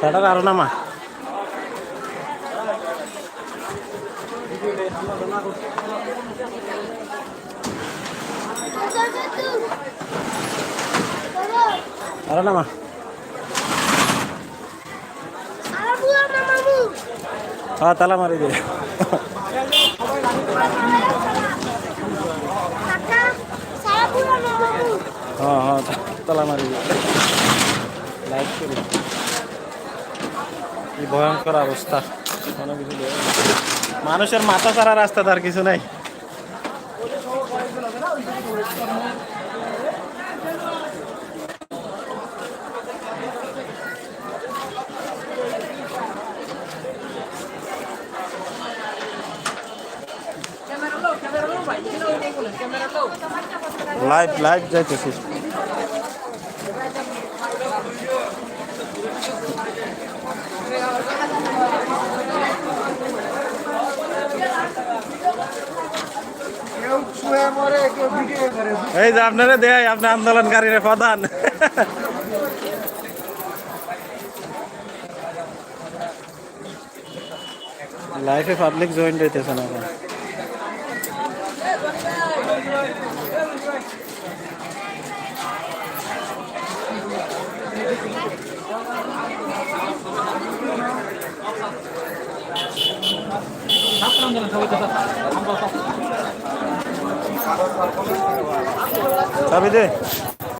সেটার আরও নামা আরও নামা হ্যাঁ তালা মারি দে। হ্যাঁ হ্যাঁ তালা মারি দে। লাইট করি কি ভয়ঙ্কর অবস্থা। কোনো কিছু মানুষের মাথা ছাড়া রাস্তা তার কিছু নাই। লাইভ লাইভ যাইতেছি। এই যে আপনারা দেয় আপনি আন্দোলনকারীর প্রধান। লাইফে পাবলিক জয়েন হইতেছে না। চাবি দে